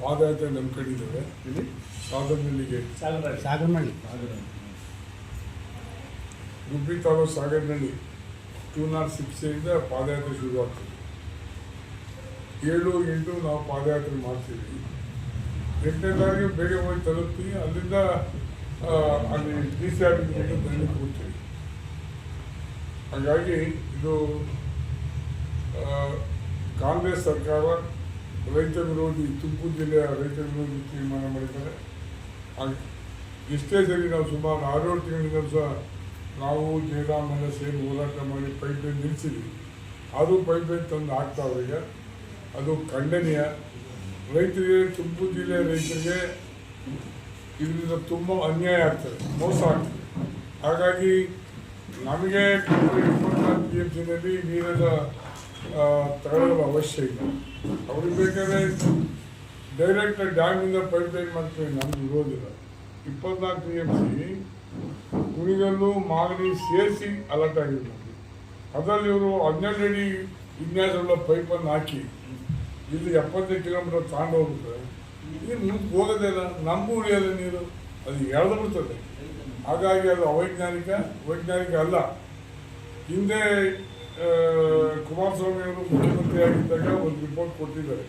ಪಾದಯಾತ್ರೆ ನಮ್ಮ ಕಡೆ ಇದ್ದಾವೆ ಇಲ್ಲಿ ಸಾಗರನಹಳ್ಳಿಗೆ ಸಾಗರಮಳ್ಳಿ ಗುಬ್ಬಿ ತಾಲೂಕು ಸಾಗರನಹಳ್ಳಿ ಟೂ ನಾಟ್ ಸಿಕ್ಸಿಂದ ಪಾದಯಾತ್ರೆ ಶುರುವಾಗ್ತದೆ. ಏಳು ಎಂಟು ನಾವು ಪಾದಯಾತ್ರೆ ಮಾಡ್ತೀವಿ. ಎಂಟನೇದಾಗಿ ಬೇಗ ಹೋಗಿ ತಲುಪ್ತೀವಿ. ಅಲ್ಲಿಂದ ಅಲ್ಲಿ ಡಿ ಸಿ ಆರ್ ಬಂದು ಕೂಡ್ತೀವಿ ಹಾಗಾಗಿ ಇದು ಆ, ಕಾಂಗ್ರೆಸ್ ಸರ್ಕಾರ ರೈತ ವಿರೋಧಿ ತುಮಕೂರು ಜಿಲ್ಲೆಯ ರೈತ ವಿರೋಧಿ ತೀರ್ಮಾನ ಮಾಡಿದ್ದಾರೆ. ಹಾಗೆ ಎಷ್ಟೇ ಸರಿ ನಾವು ಸುಮಾರು ಆರೇಳು ತಿಂಗಳಿಂದ ಸಹ ನಾವು ಜಯರಾಮನ ಸೇರಿ ಹೋರಾಟ ಮಾಡಿ ಪೈಪ್ ಲೈನ್ ನಿಲ್ಲಿಸಿದ್ವಿ ಅದು ಪೈಪ್ ಲೈನ್ ತಂದು ಹಾಕ್ತಾವ್ರೆ ಈಗ. ಅದು ಖಂಡನೀಯ. ರೈತರಿಗೆ ತುಮಕೂರು ಜಿಲ್ಲೆಯ ರೈತರಿಗೆ ಇದರಿಂದ ತುಂಬ ಅನ್ಯಾಯ ಆಗ್ತದೆ ಮೋಸ ಆಗ್ತದೆ. ಹಾಗಾಗಿ ನಮಗೆ ಇಪ್ಪತ್ನಾಲ್ಕು ಪಿ ಎಂ ಸಿನಲ್ಲಿ ನೀರಿನ ಆ, ತಗೊಳ್ಳೋ ಅವಶ್ಯ ಇಲ್ಲ. ಅವ್ರಿಗೆ ಬೇಕಾದ್ರೆ ಡೈರೆಕ್ಟ್ ಡ್ಯಾಮಿಂದ ಪೈಪ್ ಲೈನ್ ಮಾಡ್ತೀವಿ ನಮ್ಗೆ ಇರೋದಿಲ್ಲ. ಇಪ್ಪತ್ನಾಲ್ಕು ಎಂ ಸಿ ಕುರಿಗಲ್ಲು, ಮಾಗಡಿ ಸೇರಿಸಿ ಅಲರ್ಟ್ ಆಗಿದೆ ಅದರಲ್ಲಿ ಇವರು ಹನ್ನೆರಡು ಅಡಿ ವಿನ್ಯಾಸವುಳ್ಳ ಪೈಪನ್ನು ಹಾಕಿ, ಇಲ್ಲಿ ಎಪ್ಪತ್ತೈದು ಕಿಲೋಮೀಟರ್ ತಗೊಂಡು ಹೋಗ್ಬಿಟ್ರೆ ನೀರು ಮುಂದೆ ಹೋಗೋದೇ ಇಲ್ಲ. ನಮಗೂ ಉಳಿಯೋದು ನೀರು ಅದು ಎಳೆದು ಬಿಡ್ತದೆ. ಹಾಗಾಗಿ ಅದು ಅವೈಜ್ಞಾನಿಕ, ವೈಜ್ಞಾನಿಕ ಅಲ್ಲ. ಹಿಂದೆ ಕುಮಾರಸ್ವಾಮಿ ಅವರು ಮುಖ್ಯಮಂತ್ರಿ ಆಗಿದ್ದಾಗ ಒಂದು ರಿಪೋರ್ಟ್ ಕೊಟ್ಟಿದ್ದಾರೆ